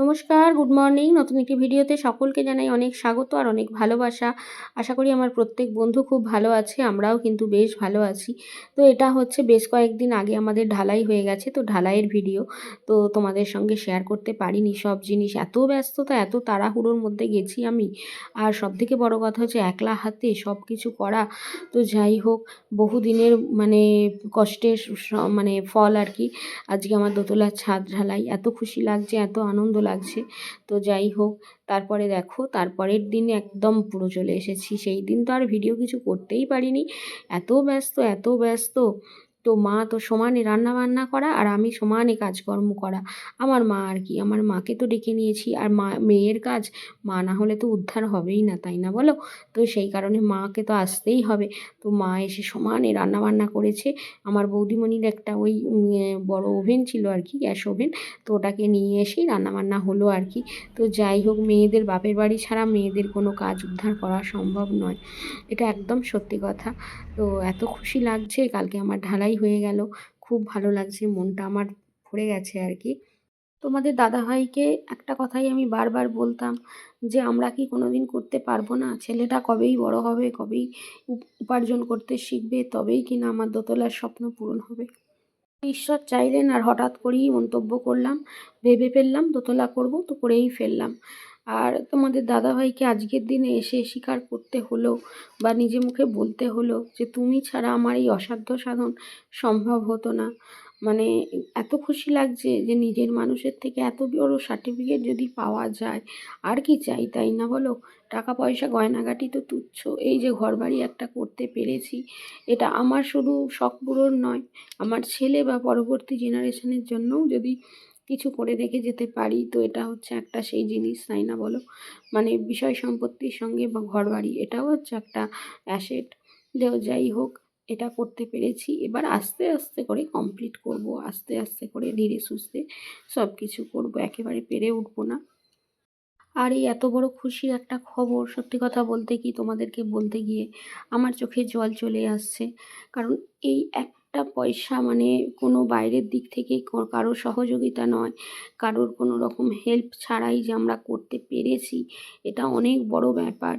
নমস্কার good morning নতুন একটি ভিডিওতে সকলকে জানাই অনেক স্বাগত আর অনেক ভালোবাসা। আশা করি আমার প্রত্যেক বন্ধু খুব ভালো আছে, আমরাও কিন্তু বেশ ভালো আছি। তো এটা হচ্ছে বেশ কয়েকদিন আগে আমাদের ঢালাই হয়ে গেছে, তো ঢালাইয়ের ভিডিও। তো তোমাদের সঙ্গে শেয়ার করতে পারিনি সব জিনিস। এত ব্যস্ততা, এত তাড়াহুড়োর মধ্যে গেছি আমি। আর সবথেকে বড় কথা হচ্ছে একলা হাতে সব কিছু করা। তো যাই হোক, বহুদিনের মানে কষ্টের মানে ফল আর কি। আজকে আমার দোতলার ছাদ ঢালাই। এত খুশি লাগছে, এত আনন্দ লাগছে। তো যাই হোক, তারপরে দেখো, তারপরের দিন একদম পুরো চলে এসেছি। সেই দিন তো আর ভিডিও কিছু করতেই পারিনি। এত ব্যস্ত এত ব্যস্ত। তো মা তো সমানে রান্না বান্না করা আর আমি সমানে কাজকর্ম করা। আমার মা আর কি, আমার মাকে তো ডেকে নিয়েছি আর মা, মেয়ের কাজ মা না হলে তো উদ্ধার হবেই না, তাই না বলো? তো সেই কারণে মাকে তো আসতেই হবে। তো মা এসে সমানে রান্না বান্না করেছে। আমার বৌদিমণির একটা ওই বড় ওভেন ছিল আর কি, গ্যাস ওভেন। তো ওটাকে নিয়ে এসেই রান্নাবান্না হলো আর কি। তো যাই হোক, মেয়েদের বাপের বাড়ি ছাড়া মেয়েদের কোনো কাজ উদ্ধার করা সম্ভব নয়। এটা একদম সত্যি কথা। তো এত খুশি লাগছে, কালকে আমার ঢালাই হয়ে গেল। খুব ভালো লাগছে, মনটা আমার ভরে গেছে আর কি তোমাদের দাদাভাইকে একটা কথাই আমি বারবার বলতাম যে, আমরা কি কোনো দিন করতে পারব না? ছেলেটা কবেই বড় হবে, কবেই উপ- উপার্জন করতে শিখবে, তবেই কিনা আমার দোতলার স্বপ্ন পূরণ হবে। ঈশ্বর চাইলেন আর হঠাৎ করেই মন্তব্য করলাম, ভেবে ফেললাম, দোতলা করব তো করেই ফেললাম। আর তোমাদের দাদাভাইকে আজকের দিনে এসে স্বীকার করতে হলো বা নিজে মুখে বলতে হলো যে তুমি ছাড়া আমার এই অসাধ্য সাধন সম্ভব হতো না। মানে এত খুশি লাগছে যে নিজের মানুষের থেকে এত বড় সার্টিফিকেট যদি পাওয়া যায়, আর কি চাই তাই না বলো? টাকা পয়সা গয়নাগাটি তো তুচ্ছ। এই যে ঘরবাড়ি একটা করতে পেরেছি, এটা আমার শুধু শখ পূরণ নয়, আমার ছেলে বা পরবর্তী জেনারেশনের জন্যও যদি কিছু করে রেখে যেতে পারি, তো এটা হচ্ছে একটা সেই জিনিস, তাই না বলো? মানে বিষয় সম্পত্তির সঙ্গে বা ঘরবাড়ি, এটাও হচ্ছে একটা অ্যাসেট যাই হোক, এটা করতে পেরেছি। এবার আস্তে আস্তে করে কমপ্লিট করব, আস্তে আস্তে করে ধীরে সুস্থে সব কিছু করব, একেবারে পেরে উঠবো না। আর এই এত বড় খুশির একটা খবর, সত্যি কথা বলতে কি তোমাদেরকে বলতে গিয়ে আমার চোখে জল চলে আসছে। কারণ এই একটা পয়সা মানে কোনো বাইরের দিক থেকে কারোর সহযোগিতা নয়। কারোর কোনো রকম হেল্প ছাড়াই যে আমরা করতে পেরেছি, এটা অনেক বড় ব্যাপার।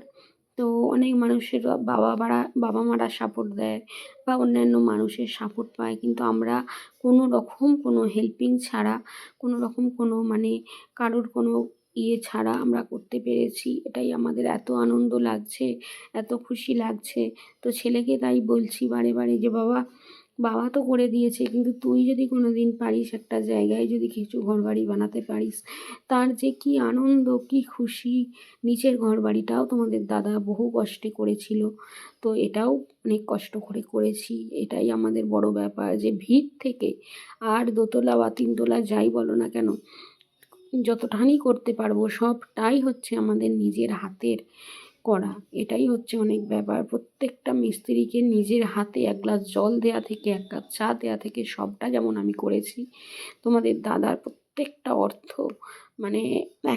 তো অনেক মানুষের বাবা মারা বাবা মারা সাপোর্ট দেয় বা অন্যান্য মানুষের সাপোর্ট পায়। কিন্তু আমরা কোনো রকম কোনো হেল্পিং ছাড়া, কোনো রকম কোনো মানে কারোর কোনো ইয়ে ছাড়া আমরা করতে পেরেছি। এটাই আমাদের এত আনন্দ লাগছে, এত খুশি লাগছে। তো ছেলেকে তাই বলছি বারে বারে যে, বাবা বাবা তো করে দিয়েছে, কিন্তু তুই যদি কোনো দিন পারিস একটা জায়গায় যদি কিছু ঘরবাড়ি বানাতে পারিস, তার যে কি আনন্দ, কি খুশি। নিচের ঘরবাড়িটাও তোমাদের দাদা বহু কষ্টে করেছিল। তো এটাও অনেক কষ্ট করে করেছি, এটাই আমাদের বড় ব্যাপার যে ভিড় থেকে আর দোতলা বা তিনতলা যাই বলো না কেন যতখানি করতে পারব সবটাই হচ্ছে আমাদের নিজের হাতের করা। এটাই হচ্ছে অনেক ব্যাপার। প্রত্যেকটা মিস্ত্রিকে নিজের হাতে এক গ্লাস জল দেয়া থেকে, এক কাপ চা দেয়া থেকে সবটা যেমন আমি করেছি, তোমাদের দাদার প্রত্যেকটা অর্থ মানে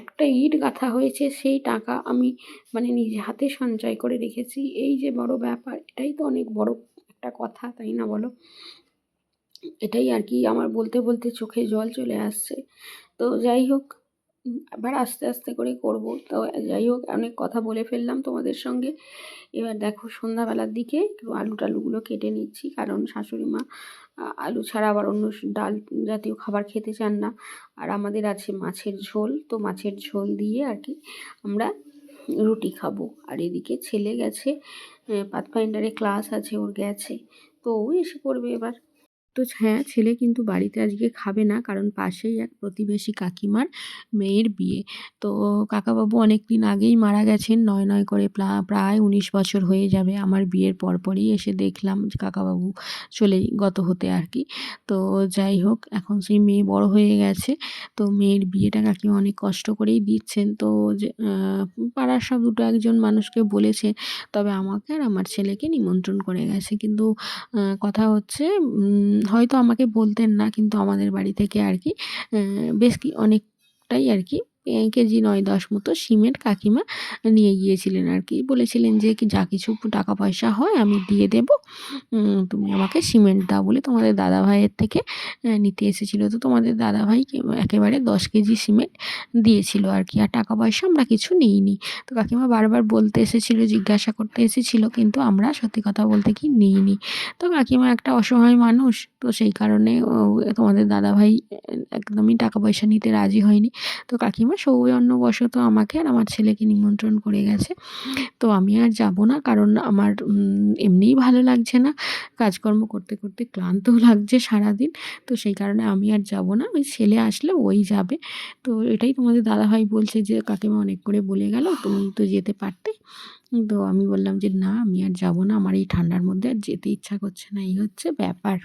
একটা ইট গাঁথা হয়েছে, সেই টাকা আমি মানে নিজে হাতে সঞ্চয় করে রেখেছি। এই যে বড় ব্যাপার, এটাই তো অনেক বড় একটা কথা, তাই না বলো? এটাই আর কি আমার বলতে বলতে চোখে জল চলে আসছে। তো যাই হোক এবার আস্তে আস্তে করে করব। তো যাই হোক, অনেক কথা বলে ফেললাম তোমাদের সঙ্গে। এবার দেখো সন্ধ্যাবেলার দিকে আলু টালুগুলো কেটে নিচ্ছি, কারণ শাশুড়ি মা আলু ছাড়া আবার অন্য ডাল জাতীয় খাবার খেতে চান না। আর আমাদের আছে মাছের ঝোল, তো মাছের ঝোল দিয়ে আর কি আমরা রুটি খাব। আর এদিকে ছেলে গেছে পাথফাইন্ডারে ক্লাস আছে, ওর গেছে। তো ও এসে পড়বে এবার। তো হ্যাঁ ছেলে কিন্তু বাড়িতে আজকে খাবে না কারণ পাশেই এক প্রতিবেশী কাকিমার মেয়ের বিয়ে। তো কাকাবাবু অনেক দিন আগেই মারা গেছেন, নয় নয় করে প্রায় উনিশ বছর হয়ে যাবে আমার বিয়ের পরপরই এসে দেখলাম কাকাবাবু চলেই গত হতে আর কি। তো যাই হোক, এখন সেই মেয়ে বড় হয়ে গেছে, তো মেয়ের বিয়েটা কাকিমা অনেক কষ্ট করেই দিচ্ছেন। তো পাড়ার সব দুটো একজন মানুষকে বলেছে, তবে আমাকে আর আমার ছেলেকে নিমন্ত্রণ করে গেছে। কিন্তু কথা হচ্ছে হয়তো আমাকে বলতেন না, কিন্তু আমাদের বাড়ি থেকে আর কি বেশ কি অনেকটাই আর কি কেজি নয় দশ মতো সিমেন্ট কাকিমা নিয়ে গিয়েছিলেন আর কি। বলেছিলেন যে কি যা কিছু টাকা পয়সা হয় আমি দিয়ে দেবো। তুমি আমাকে সিমেন্ট দাও বলে তোমাদের দাদা ভাইয়ের থেকে নিতে এসেছিল। তো তোমাদের দাদা ভাই একেবারে দশ কেজি সিমেন্ট দিয়েছিল আর কি। আর টাকা পয়সা আমরা কিছু নিইনি। তো কাকিমা বারবার বলতে এসেছিল, জিজ্ঞাসা করতে এসেছিল, কিন্তু আমরা সত্যি কথা বলতে কি নিইনি। তো কাকিমা একটা অসহায় মানুষ, তো সেই কারণে তোমাদের দাদাভাই একদমই টাকা পয়সা নিতে রাজি হয়নি। তো কাকিমা সৌজন্যবশত আমাকে আর আমার ছেলেকে নিমন্ত্রণ করে গেছে। তো আমি আর যাব না কারণ আমার এমনিই ভালো লাগছে না। কাজকর্ম করতে করতে ক্লান্ত লাগছে সারাদিন। তো সেই কারণে আমি আর যাব না। ওই ছেলে আসলে ওই যাবে। তো এটাই তোমাদের দাদাভাই বলছে যে, কাকিমা অনেক করে বলে গেল, তুমি তো যেতে পারতে। তো আমি বললাম যে, না, আমি আর যাব না। আমার এই ঠান্ডার মধ্যে আর যেতে ইচ্ছা করছে না। এই হচ্ছে ব্যাপার।